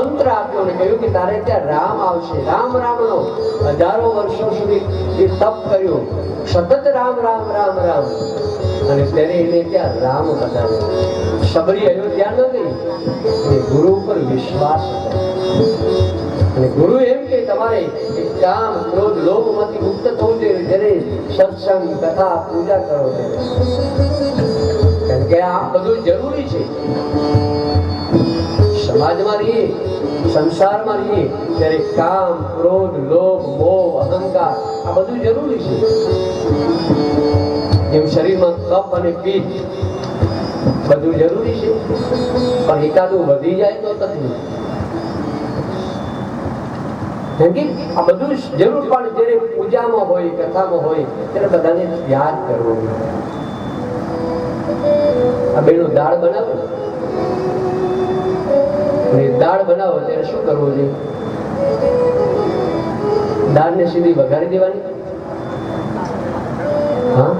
મંત્ર આપ્યો અને કહ્યું કે તારે ત્યાં રામ આવશે. રામ રામનો હજારો વર્ષો સુધી એ તપ કર્યો. સતત રામ રામ રામ રામ. અને ત્યારે એને ત્યાં રામ બતાવ્યો. શબરી અયોધ્યા ન ગઈ. એ ગુરુ પર વિશ્વાસ અને ગુરુ એમ કે, તમારે કામ ક્રોધ લોભમાંથી મુક્ત થવું જોઈએ. જ્યારે સત્સંગ, કથા, પૂજા કરો કારણ કે આ બધું જરૂરી છે. સમાજમાં રહીએ, સંસારમાં રહીએ, ત્યારે કામ, ક્રોધ, લોભ, મોહ, અહંકાર, આ બધું જરૂરી છે. જેમ શરીરમાં કપ અને પિત્ત બધું જરૂરી છે. પણ એકાદું વધી જાય તો તકલીફ. આ બધું જરૂર, પણ જ્યારે પૂજામાં હોય, કથામાં હોય, ત્યારે બધાને યાદ કરવો. આ બેનું દાળ બનાવો. દાળ બનાવો ત્યારે શું કરવું જોઈએ? દાળને સીધી વઘારી દેવાની? હા?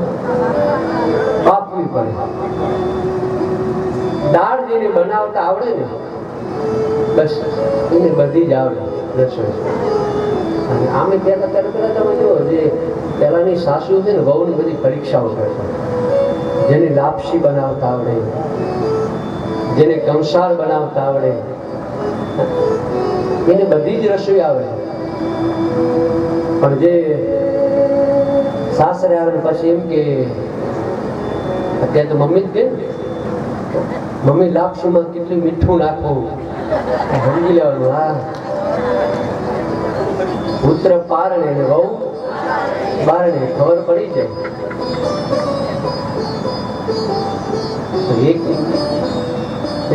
પડે. દાળ જેને બનાવતા આવડે ને, બસ, એને બધી જ આવડે. રસોઈ અને આમે ત્યાં ત્યારે પહેલા તમે જુઓ જે પહેલાની સાસુ છે ને, વહુની બધી પરીક્ષાઓ કરતા જેને લાપસી બનાવતા આવડે, જેને કંસાર બનાવતા આવડે એને બધી જ રસોઈ આવે પણ જે સાસરે આવે પછી એમ કે, અત્યારે તો મમ્મી જ કે મમ્મી, લાપસીમાં કેટલું મીઠું નાખવું સમજી લેવાનું, હા. પુત્ર પારણે ને વહુ બારણે, ખબર પડી જાય. એક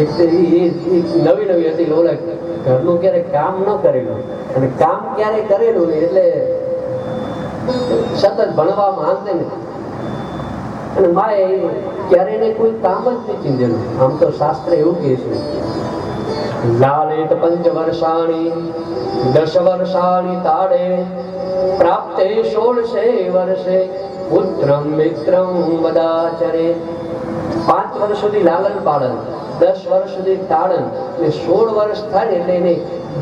એક તો નવી નવી હતી ઓલા ઘરનું ક્યારે કામ ન કરેલું. અને કામ ક્યારે કરેલું એટલે સતત ભણવામાં હાંસે ને અને માએ ક્યારે એને કોઈ કામ જ નહીં ચીંધેલું. આમ તો શાસ્ત્ર એવું કહે છે, લાલેટ પંચ વર્ષાણી દશ વર્ષાણી તાળે પ્રાપ્તે ષોડશે વર્ષે. પુત્રમ મિત્રમ વદાચરે પાંચ વર્ષ સુધી લાલન પાલન દસ વર્ષ સુધી તાળન એ સોળ વર્ષ થાય એટલે એને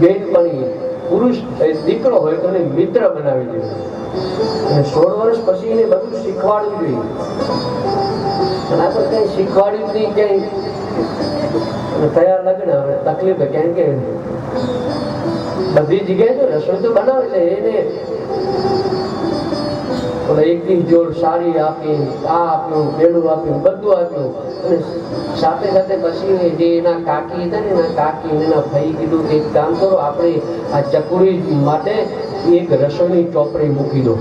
બેનપણી પુરુષ એ દીકરો હોય તો એને મિત્ર બનાવી દેવો. અને સોળ વર્ષ પછી એને બધું શીખવાડવું જોઈએ. અને આ તો કઈ શીખવાડ્યું નહીં, ક્યાંય. થયા લગ્ન હવે તકલીફ કેમ કે બધી જગ્યાએ તો રસોઈ તો બનાવે એટલે એને ઓલા એકની જોડ સાડી આપી આ આપ્યું બેડું આપ્યું, બધું આપ્યું. અને સાથે સાથે પછી જે એના કાકી હતા ને, એના કાકી એના ભાઈ કીધું કે એક કામ કરો, આપણે આ ચકુરી માટે એક રસોઈની ચોપડી મૂકી દો.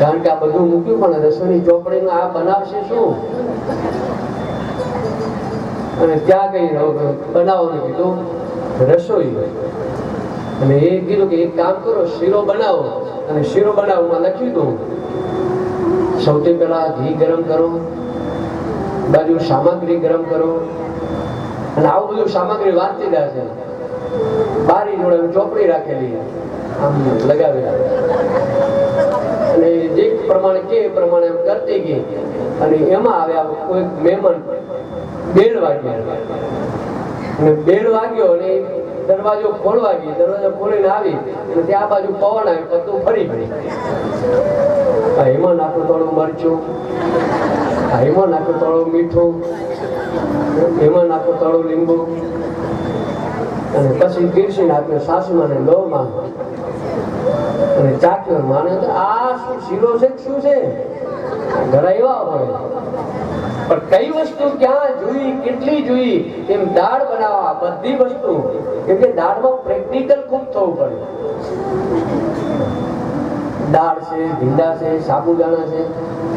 કારણ કે આ બધું મૂક્યું, પણ રસોઈની ચોપડીનું આ બનાવશે શું? અને ત્યાં કઈ બનાવવાનું કીધું, રસોઈ. અને એ કીધું કે એક કામ કરો, શીરો બનાવો. અને શીરો બનાવવામાં લખી દો સૌથી પહેલા ઘી ગરમ કરો, બાજુ સામગ્રી ગરમ કરો. અને આવું બધું સામગ્રી વાંચી રહ્યા છે. બારી જોડે ચોપડી રાખેલી આમ લગાવેલા. અને જે પ્રમાણે કે પ્રમાણે એમ કરતી ગઈ. અને એમાં આવ્યા કોઈ મહેમાન બેડ વાગ્યા. અને બેડ વાગ્યો અને દરવાજો ખોલવા ગઈ દરવાજો ખોલીને આવી અને ત્યાં બાજુ પવન આવ્યો પત્તું ફરી ફરી. એમાં નાખું થોડું મરચું એમાં નાખું થોડું મીઠું એમાં નાખું થોડું લીંબુ, અને પછી પીરસી નાખ્યો સાસુમાને લોમાં અને ચાખ્યો માને આ શું શીરો છે શું છે? ઘણા આવ્યા હોય. પણ કઈ વસ્તુ ક્યાં જોઈ, કેટલી જોઈ, એમ દાળ બનાવવા, બધી વસ્તુ. કેમ કે દાળમાં પ્રેક્ટિકલ ખૂબ થવું પડે. દાળ છે, ભીંડા છે, સાબુદાણા છે.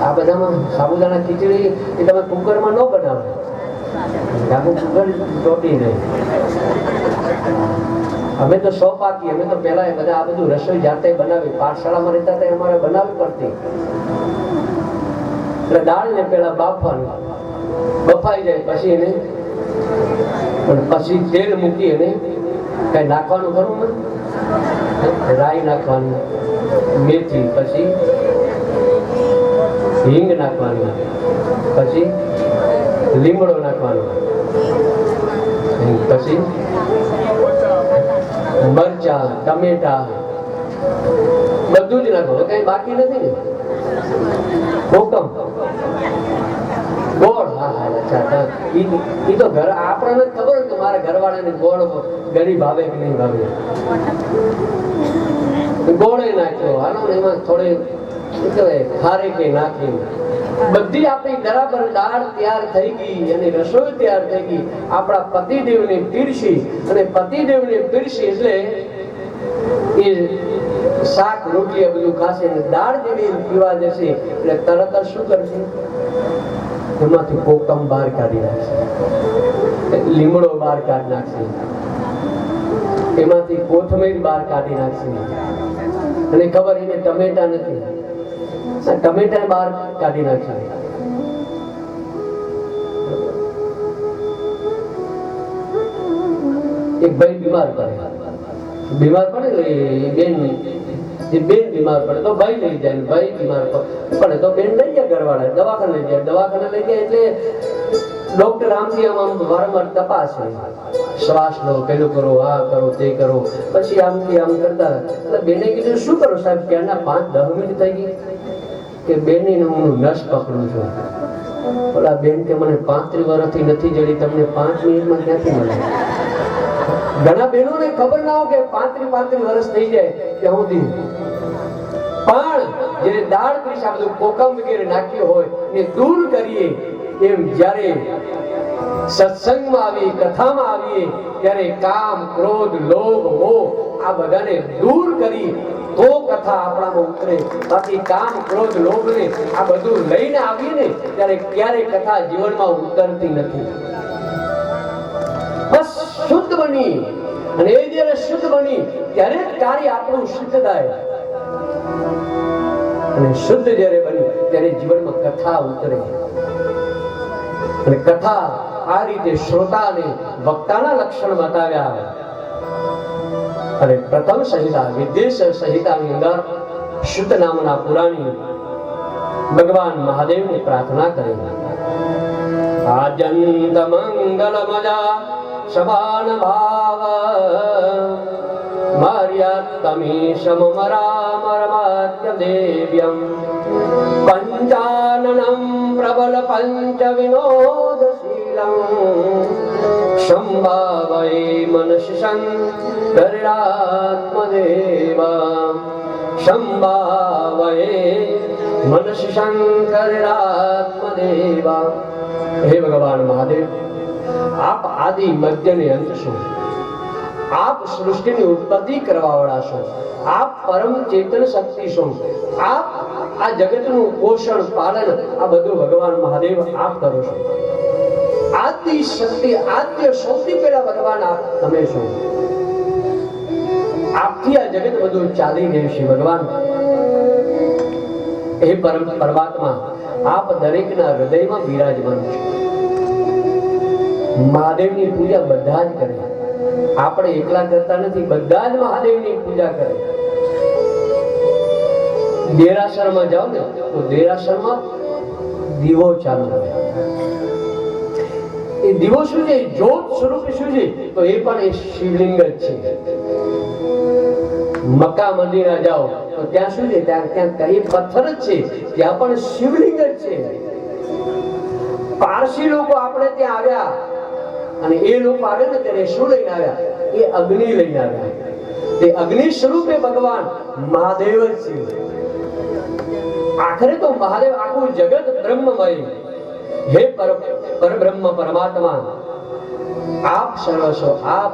આ બધામાં સાબુદાણા ખીચડી એ તમે કુકરમાં ન બનાવો. આખું કુકર ચોટી નહીં. અમે તો સો પાકી, અમે તો પહેલા બધા આ બધું રસોઈ જાતે બનાવી. પાઠશાળામાં રહેતા હતા અમારે બનાવવી પડતી. એટલે દાળને પેલા બાફવાનું. બફાઈ જાય પછી એને પછી તેલ મૂકી એને કઈ નાખવાનું ખરું રાઈ નાખવાનું, મેથી, પછી હિંગ નાખવાની, પછી લીમડો નાખવાનો, પછી મરચા, ટમેટા, બધું જ નાખો કઈ બાકી નથી ને? નાખી બધી આપણી બરાબર દાળ તૈયાર થઈ ગઈ અને રસોઈ તૈયાર થઈ ગઈ. આપણા પતિદેવને પીરસી અને પતિદેવને પીરસી એટલે શાક, રોટલી બધું ખાશે અને દાળ જેવી પીવા જશે. એટલે તરત જ શું કરશે? એમાંથી કોકમ બહાર કાઢી નાખશે. લીમડો બહાર કાઢી નાખશે. એમાંથી કોથમીર બહાર કાઢી નાખશે. અને ખબર એને ટમેટા નથી. ટમેટા બહાર કાઢી નાખશે. એક ભાઈ બીમાર પડે બીમાર પડે તો બેન જે બેન બીમાર પડે તો ભાઈ લઈ જાય ભાઈ બીમાર પડે તો બેન લઈ જાય ઘરવાળા, દવાખાને લઈ જાય, દવાખાને લઈ જાય એટલે ડોક્ટર આમથી આમ આમ વારંવાર તપાસે. શ્વાસ લો, પેલું કરો, આ કરો, તે કરો, પછી આમથી આમ કરતા, એટલે બેને કીધું, શું કરો સાહેબ? કે ક્યારના પાંચ, દસ મિનિટ થઈ ગઈ કે બેની હું નસ પકડું છું. ઓલા બેન કે, મને પાંત્રીસ વર્ષથી નથી જડી, તમને પાંચ મિનિટમાં ક્યાંથી મળે? ઘણા બહેનોને ખબર ના હોય કે પાંત્રી પાંત્રી વર્ષ થઈ જાય કે હું દી પણ જે દાળ પીશ આ બધું કોકમ વગેરે નાખ્યું હોય એ દૂર કરીએ, એમ જ્યારે સત્સંગમાં આવીએ, કથામાં આવીએ, ત્યારે કામ, ક્રોધ, લોભ, મોહ, આ બધાને દૂર કરી તો કથા આપણામાં ઉતરે. બાકી કામ, ક્રોધ લોભ ને આ બધું લઈને આવીએ ને, ત્યારે ક્યારે કથા જીવનમાં ઉતરતી નથી. બની અને એ જ્યારે શુદ્ધ બની, ત્યારે કાર્ય આપણું શુદ્ધ થાય. અને શુદ્ધ જ્યારે બની, ત્યારે જીવનમાં કથા ઉતરે. અને કથા આ રીતે શ્રોતાને વક્તાના લક્ષણ બતાવ્યા અને પ્રથમ સંહિતા વિદેશ સંહિતાની અંદર શુદ્ધ નામના પુરાણી ભગવાન મહાદેવની પ્રાર્થના કરી. આજંત મંગલ મજા સમાન ભાવ માર્યાત્તમીશમ મરામરમાત્ય દેવ્યમ પંચાનનમ પ્રબલ પંચ વિનોદશીલમ સંભાવય મનસી શંકરાત્મદેવ સંભાવય મનસી શંકરાત્મદેવ હે ભગવાન મહાદેવ આપ આદિ મધ્ય ને અંત છો. આપ સૃષ્ટિની ઉત્પત્તિ કરવા વાળા છો. આપ પરમ ચેતન શક્તિ છો. આપ આ જગતનું પોષણ, પાલન આ બધું ભગવાન મહાદેવ આપ કરો છો. આદિ શક્તિ, આદ્ય સૌથી પહેલા ભગવાન આપ તમે છો. આપથી આ જગત બધું ચાલી રહ્યું છે ભગવાન. હે પરમ પરમાત્મા, આપ દરેકના હૃદયમાં બિરાજમાન છો. મહાદેવની પૂજા બધા જ કરે. આપણે એકલા કરતા નથી, બધા જ મહાદેવની પૂજા કરે. દેરાસરમાં જાઓ ને, તો દેરાસરમાં દીવો ચાલુ હોય. એ દીવો શું છે? જ્યોત સ્વરૂપે શું છે? તો એ પણ એ શિવલિંગ જ છે. મક્કા મદીના જાઓ, તો ત્યાં શું છે? ત્યાં ત્યાં એ પથ્થર જ છે. ત્યાં પણ શિવલિંગ જ છે. પારસી લોકો આપણે ત્યાં આવ્યા. અને એ લોકો આવે ને ત્યારે શું લઈને આવ્યા? એ અગ્નિ લઈને આવ્યા. તે અગ્નિ સ્વરૂપે ભગવાન મહાદેવ જ છે. આખરે તો મહાદેવ આખું જગત બ્રહ્મમય. હે પર, પરબ્રહ્મ પરમાત્મા, આપ સર્વ આપ.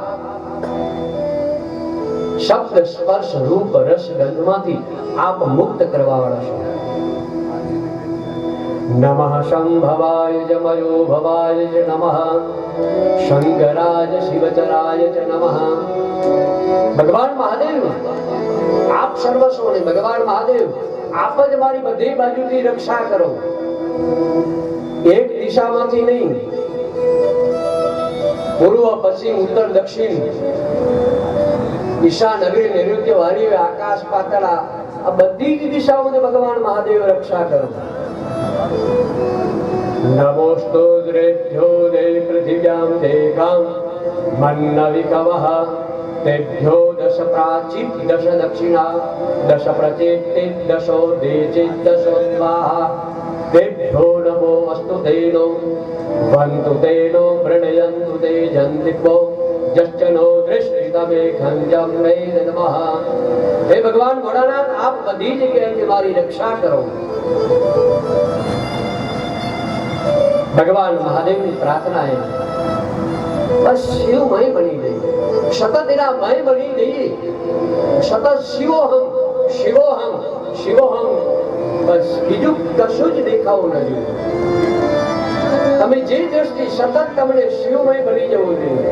શબ્દ સ્પર્શ રૂપ રસ ગંધમાંથી આપ મુક્ત કરવા વાળા છો. નમઃ શંભવાય જ મયો ભવાય જ નમઃ શંકરાય શિવચરાય ચ નમઃ ભગવાન મહાદેવ આપ સર્વસ્વ ને ભગવાન મહાદેવ આપ જ મારી બધી બાજુથી રક્ષા કરો એક દિશામાંથી નહીં પૂર્વ પશ્ચિમ ઉત્તર દક્ષિણ ઈશાન અગ્નિ નૈઋત્ય વારી આકાશ પાતાળ આ આ બધી જ દિશાઓમાં ભગવાન મહાદેવ રક્ષા કરો દ્રેભ્યો દે પૃથિવ્યામ દેકામ મન્ન વિકવઃ તેભ્યો દશ પ્રાચિત દશ દક્ષિણા દશ પ્રચેતે દશો દેચિત દશો સ્વાહા તેભ્યો નમો અસ્તુ તેનો વંતુ તેનો પ્રણયંતુ તે જંતિપો જશ્ચનો દૃષ્ટિ તમે ખંજમ વેદ નમઃ હે ભગવાન ભોળાનાથ આપ બધી જગ્યાએથી મારી રક્ષા કરો ભગવાન મહાદેવની પ્રાર્થના એ. શિવમય બની ગઈ. સતત એના મય બની ગઈ. સતત શિવોહમ શિવોહમ શિવોહમ. બસ બીજું કશું જ દેખાવું ન જોઈએ. તમે જે દ્રષ્ટિ સતત તમને શિવમય બની જવું જોઈએ.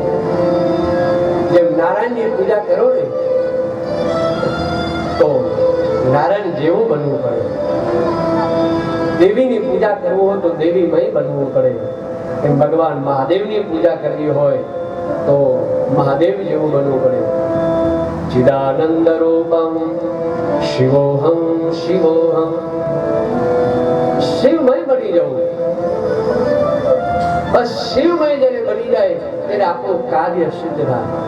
જેમ નારાયણની પૂજા કરો ને, તો નારાયણ જેવું બનવું પડે. દેવીની પૂજા કરવું હોય તો દેવીમય બનવું પડે. એમ ભગવાન મહાદેવની પૂજા કરવી હોય તો મહાદેવ જેવું બનવું પડે. ચિદાનંદ રૂપમ શિવોહમ શિવોહમ. શિવમય બની જવું. બસ શિવમય જ્યારે બની જાય ત્યારે આપણું કાર્ય સિદ્ધ થાય.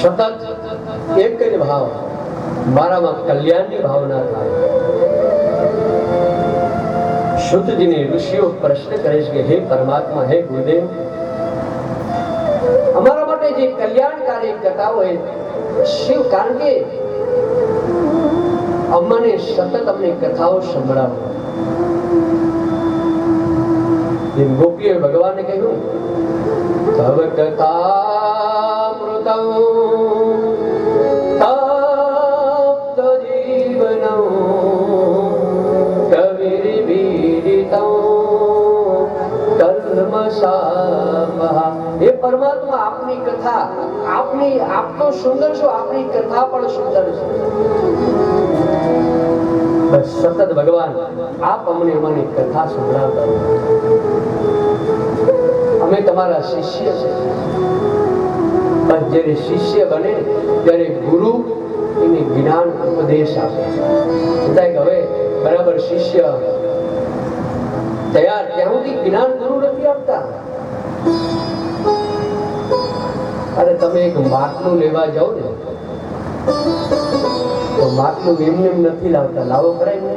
સતત એક જ ભાવ. મારામાં કલ્યાણની ભાવના થાય શુદ્ધજીને ઋષિઓ પ્રશ્ન કરે છે કે હે પરમાત્મા હે ગુરુદેવ અમારા માટે જે કલ્યાણકારી કથાઓ એ શિવ કારણ કે અમને સતત અમને કથાઓ સંભળાવો જેમ ગોપીએ ભગવાનને કહ્યું તવ કથામૃતમ તપ્ત હે પરમાત્મા, આપની કથા, આપની, આપ સુંદર છો, આપની કથા પણ સુંદર છે. સતત ભગવાન, આપ અમને અમારી કથા સંભળાવતા અમે તમારા શિષ્ય છે. પણ જ્યારે શિષ્ય બને, ત્યારે ગુરુ એને જ્ઞાન, ઉપદેશ આપે છે. હવે બરાબર શિષ્ય તૈયાર, ત્યાં સુધી જ્ઞાન તમે એક માટલું લેવા જાઓ ને, તો માટલું એમને એમ નથી લાવતા. લાવો ખરા એમને?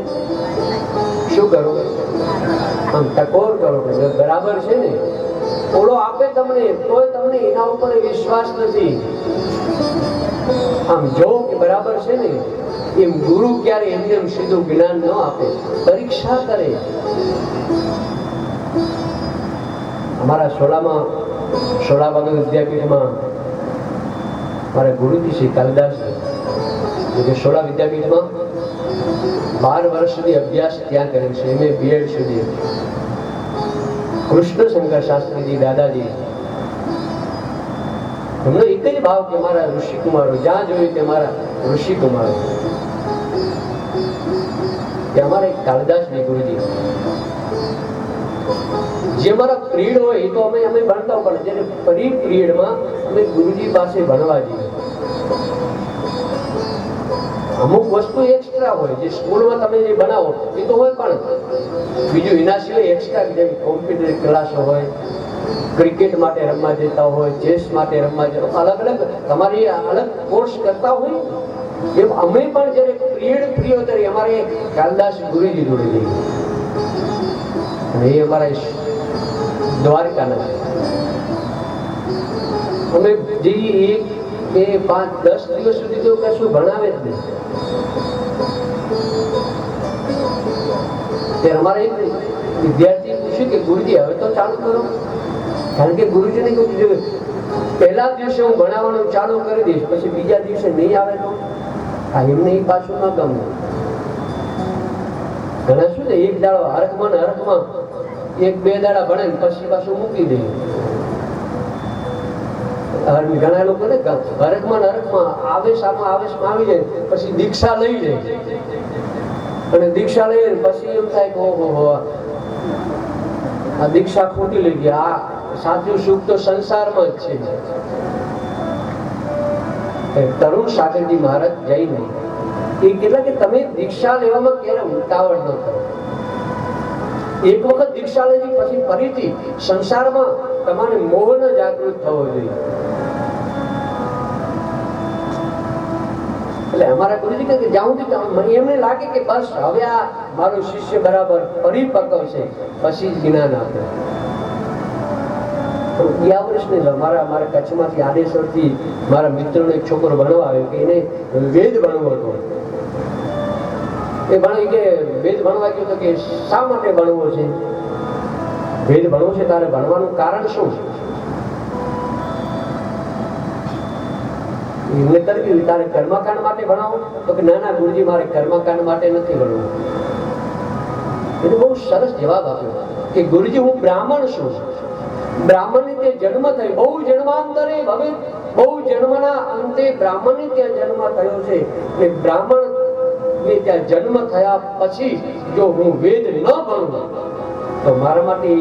શું કરો? આમ ટકોર કરો કે બરાબર છે ને? ઓળો આપે તમને, તોય તમને એના ઉપર વિશ્વાસ નથી. આમ જો કે બરાબર છે ને, એમ ગુરુ ક્યારે એમને એમ સીધું જ્ઞાન ન આપે. પરીક્ષા કરે. અમારા સોળામાં સોલા બાગલ વિદ્યાપીઠમાં મારા ગુરુજી શ્રી કાલિદાસ સોલા વિદ્યાપીઠમાં બાર વર્ષ સુધી અભ્યાસ ત્યાં કરેલ છે. એમ બીએડ સુધી. કૃષ્ણ શંકર શાસ્ત્રીજી દાદાજી. એમનો એક જ ભાવ કે મારા ઋષિકુમારો, જ્યાં જોયું કે મારા ઋષિકુમારો. કે અમારા એક કાલિદાસજી ગુરુજી જે મારા પ્રિયડ હોય એ તો અમે અમે ભણતા પણ જેને ફરી પ્રિયડમાં અમે ગુરુજી પાસે ભણવા જઈએ. અમુક વસ્તુ એક્સ્ટ્રા હોય, જે સ્કૂલમાં તમે જે બનાવો, એ તો હોય પણ બીજું એના સિવાય એક્સ્ટ્રા જેમ કોમ્પ્યુટર ક્લાસ હોય ક્રિકેટ માટે રમવા જતા હોય ચેસ માટે રમવા જતા અલગ અલગ તમારી અલગ કોર્સ કરતા હોય એમ અમે પણ જ્યારે પ્રિયડ પ્રિયો ત્યારે અમારે કાલદાસ ગુરુજી જોડે જઈએ. અને એ અમારા દ્વારકાના અમે જઈએ એક, બે, પાંચ, દસ દિવસ સુધી તો કશું ભણાવે જ નહીં. અમારે એક વિદ્યાર્થી પૂછ્યું કે, ગુરુજી, હવે તો ચાલુ કરો. કારણ કે ગુરુજીને કહ્યું જોયું પહેલા દિવસે હું ભણાવવાનું ચાલુ કરી દઈશ, પછી બીજા દિવસે નહીં આવે તો? આ એમને એ પાછું ન ગમે ઘણા શું છે, એક દાડો હરકમાં ને હરખમાં એક બે દાડા ભણે પછી પાછું મૂકી દે. ઘણા લોકો ને હરખમાં નરકમાં આવેશામાં આવેશમાં આવી જાય, પછી દીક્ષા લઈ લે. અને દીક્ષા લઈ પછી એમ થાય કે ઓહો આ દીક્ષા ખોટી લઈ ગઈ. આ સાચું સુખ તો સંસારમાં જ છે. તરુણ સાગરજી મહારાજ જઈને એ કેટલા કે તમે દીક્ષા લેવામાં ક્યારે ઉતાવળ ન કરો. એક વખત દીક્ષા લીધી પછી ફરીથી સંસારમાં તમારે મોહન જાગૃત થવો જોઈએ. એટલે અમારા ગુરુજી કે જાઉં છું મને એમને લાગે કે બસ, હવે આ મારો શિષ્ય બરાબર પરિપક્વ છે પછી જ્ઞાન આપે. ગયા મારા મારા કચ્છમાંથી આદેશ્વરથી મારા મિત્રનો એક છોકરો ભણવા આવ્યો કે એને વેદ ભણવો હતો. એ ભણી કે વેદ ભણવા ગયો તો કે શા માટે ભણવો છે? વેદ ભણવો છે તારે ભણવાનું કારણ શું છે? એમને તરફી તારે કર્મકાંડ માટે ભણાવો? તો કે ના ગુરુજી, મારે કર્મકાંડ માટે નથી ભણવું. એને બહુ સરસ જવાબ આપ્યો. કે ગુરુજી, હું બ્રાહ્મણ છું. બ્રાહ્મણની તે જન્મ થયો. બહુ જન્માંતરે હવે બહુ જન્મના અંતે બ્રાહ્મણની ત્યાં જન્મ થયો છે. કે બ્રાહ્મણ ને ત્યાં જન્મ થયા પછી જો હું વેદ ન ભણું તો મારા માટે